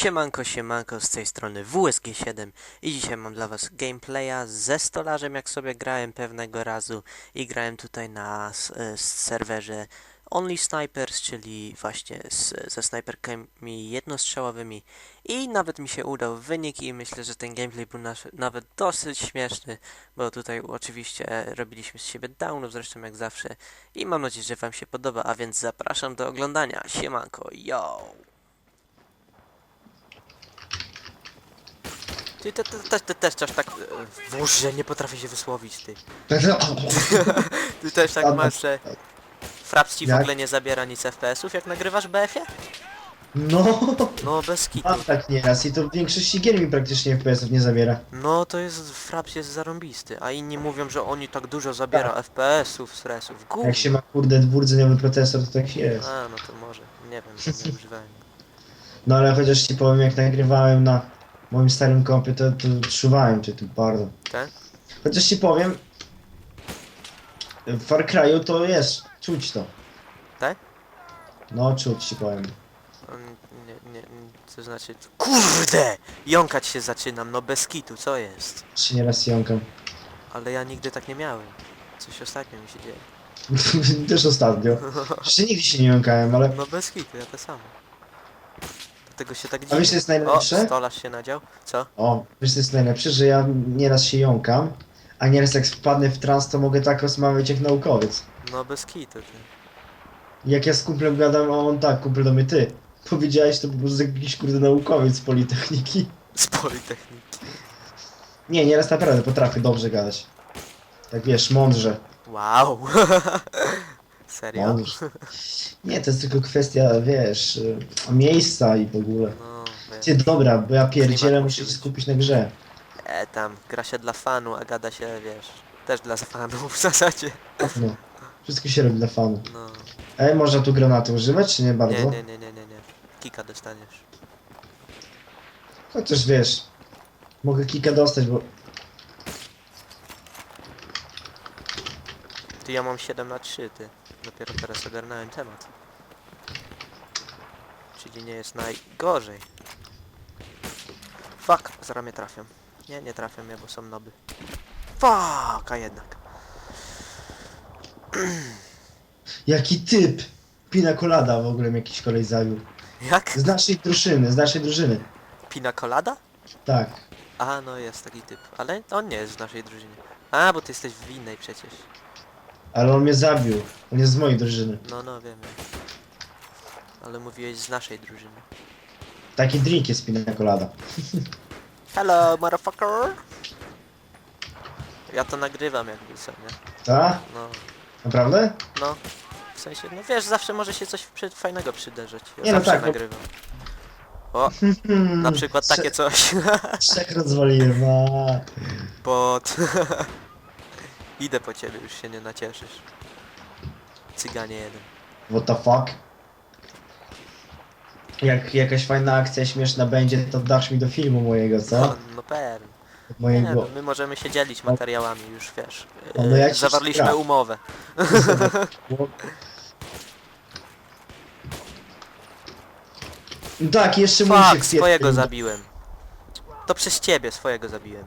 Siemanko, siemanko, z tej strony WSG7 i dzisiaj mam dla was gameplaya ze stolarzem, jak sobie grałem pewnego razu i grałem tutaj na e, serwerze Only Snipers, czyli właśnie z, ze snajperkami jednostrzałowymi i nawet mi się udał wynik i myślę, że ten gameplay był nasz, nawet dosyć śmieszny, bo tutaj oczywiście e, robiliśmy z siebie downów, zresztą jak zawsze i mam nadzieję, że wam się podoba, a więc zapraszam do oglądania. Siemanko, yo! Ty, ty, ty, ty, ty też coś tak... e, Boże, nie potrafię się wysłowić, ty. Ty też tak masz, że... Fraps ci w Jak? ogóle nie zabiera nic FPS-ów, jak nagrywasz BF-ie? No, No, bez kitu. mam tak nieraz i to w większości gier mi praktycznie FPS-ów nie zabiera. No, to jest... Fraps jest zarąbisty, a inni mówią, że oni tak dużo zabiera FPS-ów, stresów. Gówno. Jak się ma kurde dwurdzeniowy procesor, to tak jest. A, no to może. Nie wiem, nie używałem. No ale chociaż ci powiem, jak nagrywałem na moim starym kompie, to, to czuwałem cię tu bardzo. Tak? Chociaż ci powiem, w Far Cry'u to jest, czuć to. Tak? No, czuć ci powiem. On, nie, nie, nie, to znaczy... Kurde! Jąkać się zaczynam, no bez kitu, co jest? Czy nieraz jąkam. Ale ja nigdy tak nie miałem. Coś ostatnio mi się dzieje. Też ostatnio. Jeszcze nigdy się nie jąkałem, ale... No bez kitu, ja to samo. Dlatego się tak A wiesz, co jest O, najlepsze? stolarz się nadział. Co? O, wiesz co jest najlepsze, że ja nieraz się jąkam, a nieraz jak wpadnę w trans, to mogę tak rozmawiać jak naukowiec. No bez kitu, ty. Jak ja z kumplem gadam, a on tak, kumple do mnie, ty. Powiedziałeś to po prostu jakiś kurde naukowiec z Politechniki. Z Politechniki. Nie, nieraz naprawdę potrafię dobrze gadać. Tak wiesz, mądrze. Wow. Serio? mądrze. Nie, to jest tylko kwestia, wiesz, y, miejsca i w ogóle. No, Ty, wiesz. dobra, bo ja pierdzielę, Klimat muszę się być. skupić na grze. E, tam, gra się dla fanu, a gada się, wiesz, też dla fanów w zasadzie. No. Wszystko się robi dla fanu. No. Ej, można tu granaty używać, czy nie bardzo? Nie, nie, nie, nie, nie, nie. Kika dostaniesz. Chociaż wiesz, mogę kilka dostać, bo Ty, ja mam 7 na 3, ty. Dopiero teraz ogarnąłem temat. Czyli nie jest najgorzej. Fuck, zaraz mnie trafią. Nie, nie trafią mnie, bo są noby. Fuck, a jednak. jaki typ! Pina colada w ogóle mnie jakiś kolej zabił. Jak? Z naszej drużyny, z naszej drużyny. Pina colada? Tak. A, no jest taki typ. Ale on nie jest w naszej drużynie. A, bo ty jesteś w innej przecież. Ale on mnie zabił. On jest z mojej drużyny. No, no, wiem, wiem. Ale mówiłeś z naszej drużyny. Taki drink jest pina colada. Hello, motherfucker! Ja to nagrywam jakby co, nie? Ta? No, Naprawdę? no. W sensie, no wiesz, zawsze może się coś przy, fajnego przydarzyć. Ja Nie, no zawsze tak, nagrywam. O, na przykład takie coś. Trzech rozwaliłem, a. Bot. Idę po ciebie, już się nie nacieszysz. Cyganie jeden. What the fuck? Jak jakaś fajna akcja śmieszna będzie, to dasz mi do filmu mojego, co? No, no pewnie. Nie, Mojego. no, my możemy się dzielić materiałami już, wiesz. No, no ja Yy, ci Zawarliśmy sprawdzę. umowę. Tak, jeszcze mój Fuck, się swojego zabiłem. To przez ciebie swojego zabiłem.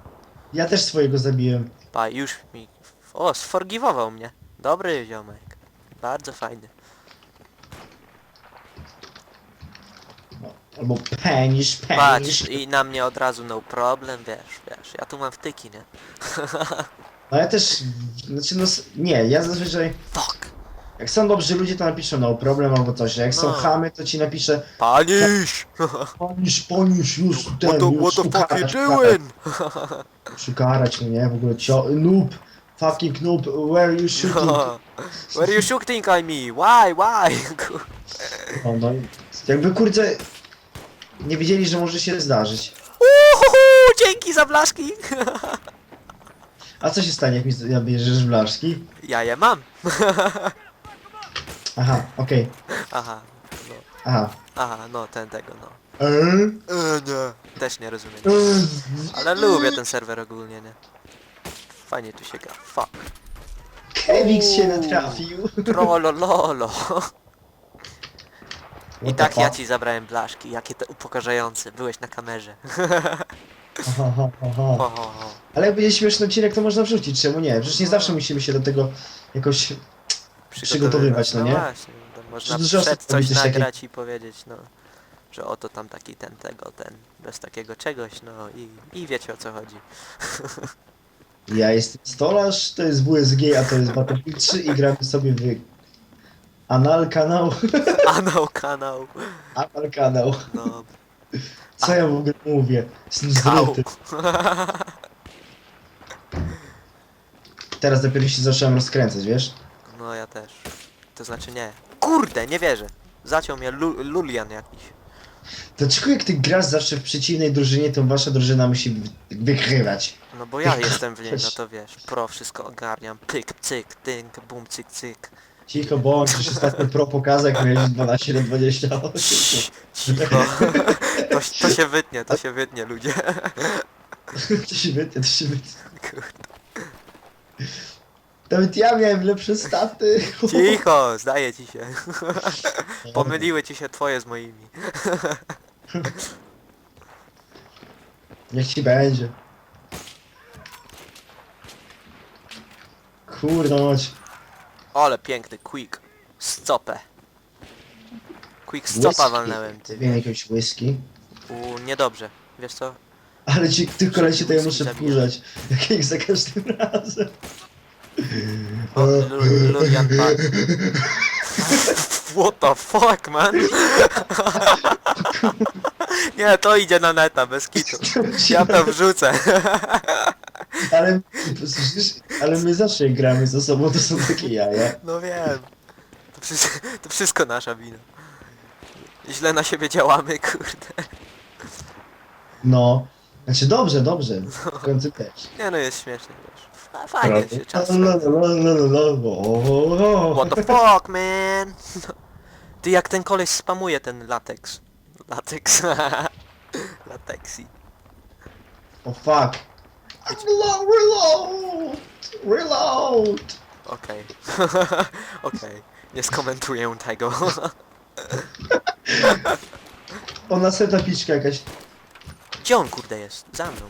Ja też swojego zabiłem. Pa, już mi... O, sforgiwował mnie. Dobry ziomek. Bardzo fajny. Albo penisz, penisz. Patrz, i na mnie od razu no problem, wiesz, wiesz. Ja tu mam wtyki, nie? No ja też, znaczy no, s- nie, ja zazwyczaj, Fuck. jak są dobrzy ludzie, to napiszę no problem albo coś, jak są No. chamy, to ci napiszę Panisz! ponisz, ponisz, już ten, What the, już what the fuck you ukarać, doing? Już ukarać, no nie, w ogóle cio, noob, fucking noob, where you shooting? No. Where you shooting at me? Why, why? Kur- No, no, jakby kurczę, nie wiedzieli, że może się zdarzyć. Uhuhu, dzięki za blaszki! A co się stanie, jak mi zabierzesz blaszki? Ja je mam. Aha, okej, Aha, no. aha. Aha, no ten tego, no. Eee? E. Też nie rozumiem. Eee. Ale lubię ten serwer ogólnie, nie? Fajnie tu się gra. Fuck. Kevix się natrafił. Trolololo. I tak ja ci zabrałem blaszki, jakie to upokarzające. Byłeś na kamerze. Ho, ho, ho. Ale jak będzie śmieszny odcinek, to można wrzucić, czemu nie? Przecież nie zawsze musimy się do tego jakoś... Przygotowywać, no nie? właśnie, to można dużo osób przed coś robi coś takiego. nagrać i powiedzieć, no, że oto tam taki ten, tego, ten, bez takiego czegoś, no i, i wiecie o co chodzi. Ja jestem stolarz, to jest WSG, a to jest Battlefield 3 i gramy sobie w... Anal kanał, Anał kanał, anal kanał. no, Co ja w ogóle mówię? Jestem kał. zryty. Teraz dopiero się zacząłem rozkręcać, wiesz? No ja też. To znaczy nie. Kurde, nie wierzę. Zaciął mnie lu Lulian jakiś. Dlaczego jak ty grasz zawsze w przeciwnej drużynie, to wasza drużyna musi wy- wygrywać? No bo ja jestem w niej, no to wiesz, pro wszystko ogarniam. Pyk, cyk, tynk, bum, cyk, cyk. Cicho bądź, już ostatnio pro pokazach miałeś 12 do 28. Ciii, Cicho. To, to się wytnie, to się wytnie ludzie. To się wytnie, to się wytnie. Kurde. Nawet ja miałem lepsze staty. Cicho, zdaje ci się. Pomyliły ci się twoje z moimi. Niech ci będzie. Kurde mać. Ale piękny, quick. Stopę. Quick stopa walnąłem, ty Wiem jakiegoś whisky. U, niedobrze. Wiesz co? Ale ci tych kolesi to ja muszę wkurzać. Jak ich za każdym razem. Lu- Lulian Park. What the fuck, man? Nie, to idzie na neta, bez kitu. Ja to wrzucę. Ale, słyszysz, ale my zawsze jak gramy ze sobą, to są takie jaja. No wiem. To, wszystko, to wszystko nasza wina. Źle na siebie działamy, kurde. No. Znaczy dobrze, dobrze. W końcu też. Nie no, jest śmiesznie, wiesz. Fa- Fajnie się czas La, la, la, la, la, la, o, o. What the fuck, man? Ty jak ten koleś spamuje ten latex. Latex. Latexi. O fuck. Reload, reload, reload. Okej. Okej. Nie skomentuję tego. Ona seta piczka jakaś. Gdzie on kurde jest? Za mną.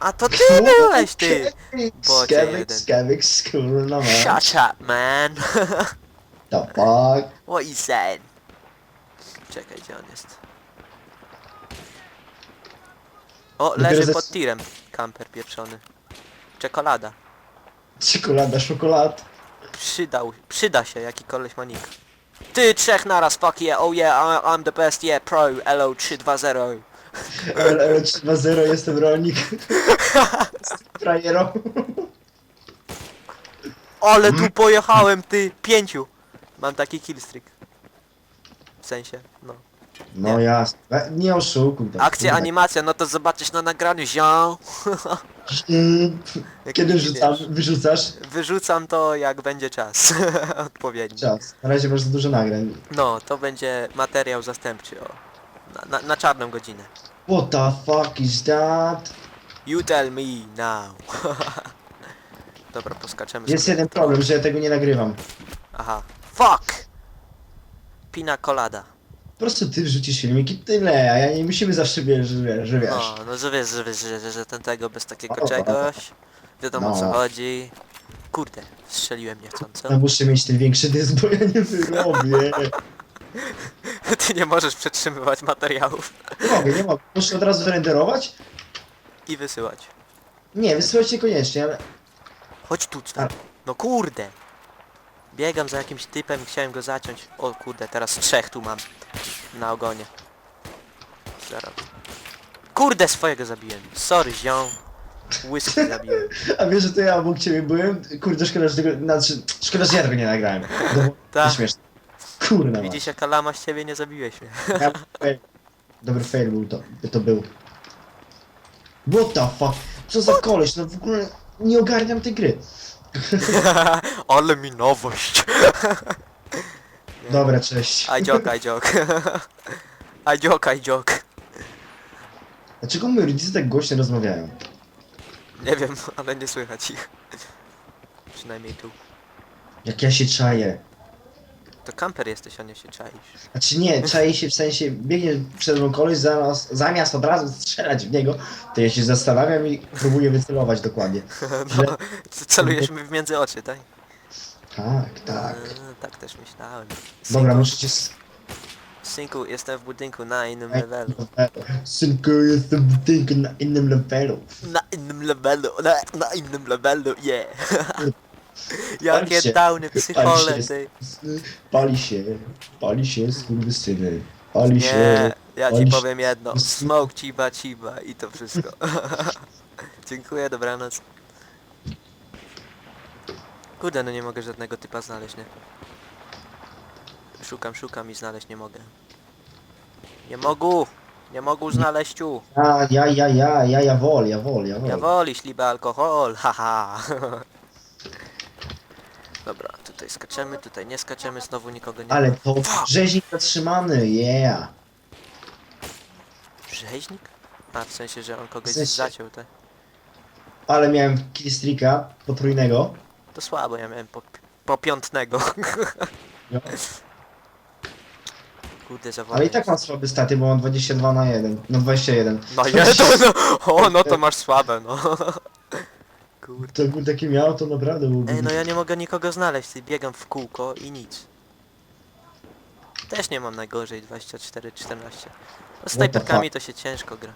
A to ty byłeś ty! Bocie Skawik, jeden. skawik, skurna man. Shut up, man. The fuck? What you said? Czekaj, gdzie on jest? O, Dopiero leży ze- pod tirem. Kamper pieprzony. Czekolada. Czekolada, szokolad. Przydał, przyda się, jaki koleś ma nick. Ty, trzech naraz, fuck yeah, oh yeah, I- I'm the best, yeah, pro, LO 320. Ale 3-2-0 jestem rolnik. Frajerą. Ale tu pojechałem, ty, pięciu. Mam taki killstreak. W sensie, no. No jasne. E, Nie oszukuj tak. Akcja, kurwa. animacja, no to zobaczysz na nagraniu. Mm, Jak Kiedy wrzucam, wyrzucasz? Wyrzucam to, jak będzie czas. Odpowiedni. Czas. Na razie masz za dużo nagrań. No, to będzie materiał zastępczy, o. Na, na, na czarną godzinę. What the fuck is that? You tell me now. Dobra, poskaczemy Jest sobie. jeden problem, że ja tego nie nagrywam. Aha. Fuck! Pina colada. Po prostu ty wrzucisz filmik i tyle, a ja nie musimy zawsze wiesz, że wiesz, że wiesz. No, no że wiesz, że, wiesz, że, że, że ten tego bez takiego o. czegoś. Wiadomo o co No. chodzi. Kurde, strzeliłem niechcąco. Ja muszę mieć ten większy dysk, bo ja nie wyrobię. Ty nie możesz przetrzymywać materiałów Nie mogę, nie mogę. Muszę od razu renderować? i wysyłać. Nie, wysyłać niekoniecznie, ale... Chodź tu, cwer. No kurde! Biegam za jakimś typem, chciałem go zaciąć. O kurde, teraz trzech tu mam. Na ogonie. Zaraz. Kurde, swojego zabiłem. Sorry, ziom. Whisky zabiłem. A wiesz, że to ja obok ciebie byłem? Kurde, szkoda, że tego... Znaczy, szkoda, że ja tego nie nagrałem. To było Tak. śmieszne. Kurna Widzisz jaka lama z ciebie nie zabiłeś mnie. Ja, fail. Dobry fail był to, to był. What the fuck? Co za koleś, no w ogóle nie ogarniam tej gry. Ale mi nowość. Dobra, cześć. I joke, I joke. I joke, I joke. Dlaczego moi rodzice tak głośno rozmawiają? Nie wiem, ale nie słychać ich. Przynajmniej tu. Jak ja się czaję. To kamper jesteś, a nie się czaisz. Znaczy nie, czai się w sensie, biegnie przed mną koleś, zamiast, zamiast od razu strzelać w niego, to ja się zastanawiam i próbuję wycelować dokładnie. No, celujesz mi w między oczy, tak? Tak, tak. Eee, tak też myślałem. Dobra, Synku, muszę cię... s- synku, jestem w budynku na innym Ej, levelu. Synku, jestem w budynku na innym levelu. Na innym levelu, na, na innym levelu, yeah. Jakie się, downy psychole, ty. Pali się, pali się, skurwysyny. Pali Nie, się. ja ci pali powiem jedno. Smoke, ciba, ciba i to wszystko. Dziękuję, dobranoc. Kurde, no nie mogę żadnego typa znaleźć, nie? Szukam, szukam i znaleźć nie mogę. Nie mogę! Nie mogę znaleźć tu. A, ja, ja, ja, ja, ja wol, ja wol, ja wol. Ja woli ślibę alkohol, haha. Dobra, tutaj skaczemy, tutaj nie skaczemy, znowu nikogo nie Ale ma. to rzeźnik zatrzymany, yeah. Rzeźnik? A, w sensie, że on kogoś W sensie- zaciął, tak? Ale miałem killstreaka potrójnego. To słabo, ja miałem po, po piątnego. No. Kurde, zawodnik. Ale i tak mam słabe staty, bo mam 22 na 1. No 21. No jeden, no, o, no to masz słabe, no. Kurde. To jakby takie miało, to naprawdę byłby. Ej, no ja nie mogę nikogo znaleźć, ty biegam w kółko i nic. Też nie mam najgorzej, 24, 14. No z the snajperkami to się ciężko gra.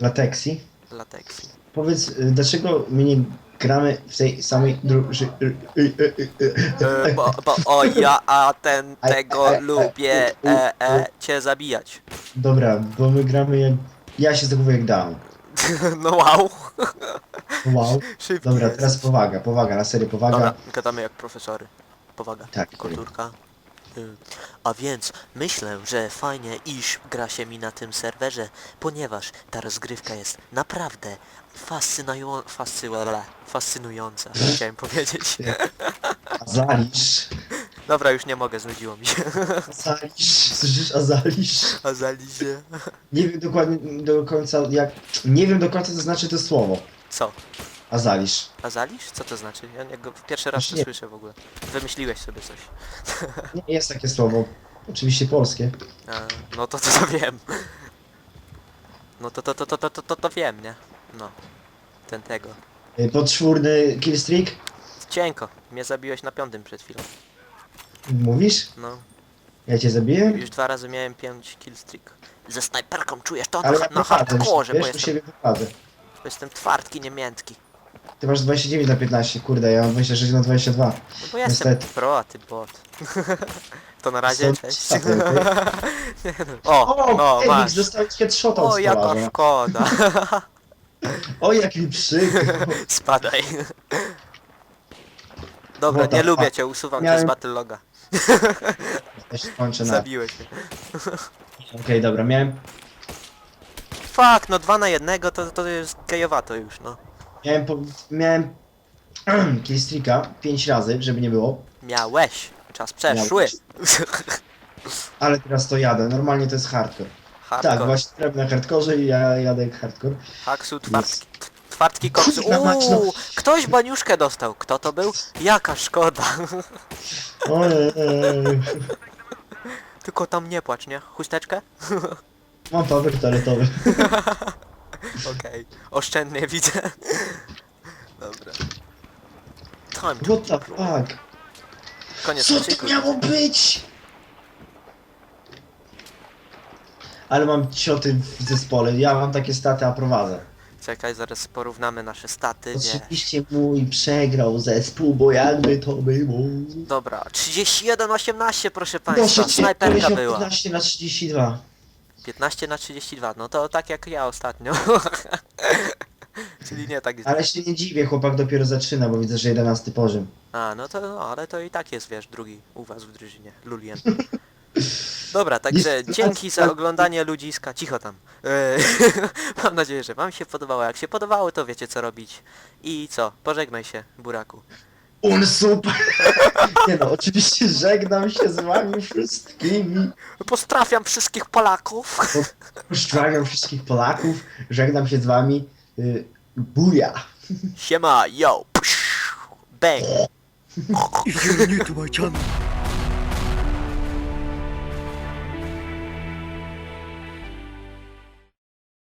Lateksi. Lateksy. Powiedz, y, dlaczego my nie gramy w tej samej drużynie? E, bo, bo o ja, a ten Aj, tego aj, aj, lubię, u, u, e, e, cię zabijać. Dobra, bo my gramy jak... Ja się zachowuję jak down. No wow. Wow. Szybki Dobra, jest. teraz powaga, powaga, na serio, powaga. Dobra, gadamy jak profesory. Powaga. Tak, kulturka. Y, A więc myślę, że fajnie iż gra się mi na tym serwerze, ponieważ ta rozgrywka jest naprawdę fascynują... fascynująca. Fascynująca, chciałem powiedzieć. Azalisz. Dobra, już nie mogę, znudziło mi się. Azalisz, słyszysz? Azalisz. A zalizie. Nie wiem dokładnie do końca jak... Nie wiem do końca co znaczy to słowo. Co? Azalisz. A zalisz? Co to znaczy? Ja nie, go pierwszy raz to Właśnie nie. słyszę w ogóle. Wymyśliłeś sobie coś. Nie, jest takie słowo. Oczywiście polskie. A, no to to, to wiem. No to to to to to to to, to wiem, nie? No. Ten tego. Y, Podczwórny killstreak? Cienko. Mnie zabiłeś na piątym przed chwilą. Mówisz? No. Ja cię zabiję? Już dwa razy miałem 5 killstreak. Ze snajperką czujesz to Ale na, ja na pochadzę, hardkorze, bo wiesz, u jestem, siebie. Bo jestem twardki, nie miętki. Ty masz 29 na 15, kurde, ja mam 26 na 22. No bo ja jestem Niestety. pro, a ty bot. to na razie, Są cześć. zasady, Nie no. o, O, no Felix, masz. dostałeś headshota od O, jaka stolarza. szkoda. O, jaki mi przykro. Spadaj. Dobra, What the nie lubię fuck? cię, usuwam cię z Miałem- Battleloga. Ja się na... Okej, Zabiłeś mnie. dobra, miałem, Fuck, no dwa na jednego to, to jest gejowato już, no. miałem, po, miałem killstreaka 5 razy, żeby nie było. Miałeś. Czas przeszły. Ale teraz to jadę, normalnie to jest hardcore. Tak, Hardcore. właśnie grałem na hardkorze i ja jadę jak hardcore. Haksu, twardki, twardki koksu. Kurwa mać, no. Uuu, ktoś baniuszkę dostał. Kto to był? Jaka szkoda. Ojej, Tylko tam nie płacz, nie? Chusteczkę? mam papier toaletowy. Okej. Oszczędnie widzę. Dobra. Time to What the fuck? koniec Co to miało być? Ale mam cioty w zespole, ja mam takie staty, a prowadzę. Czekaj, zaraz porównamy nasze staty, wiesz. Oczywiście mój przegrał zespół, bo jakby to było. Dobra, 31-18 proszę Proszę państwa, cię, snajperka była. 15 na 32. 15 na 32, no to tak jak ja ostatnio. Czyli nie tak źle. Ale się nie dziwię, chłopak dopiero zaczyna, bo widzę, że 11 poziom. A, no to no, ale to i tak jest, wiesz, drugi u was w drużynie, Lulien. Dobra, także dzięki za oglądanie ludziska, cicho tam. Eee, Mam nadzieję, że wam się podobało. Jak się podobało, to wiecie co robić. I co? Pożegnaj się, buraku. Un super! Nie no, oczywiście żegnam się z wami wszystkimi. Pozdrawiam wszystkich Polaków. Pozdrawiam wszystkich Polaków, żegnam się z wami. Y, buja! Siema, yo. Psz, Bang. If you're new to my channel,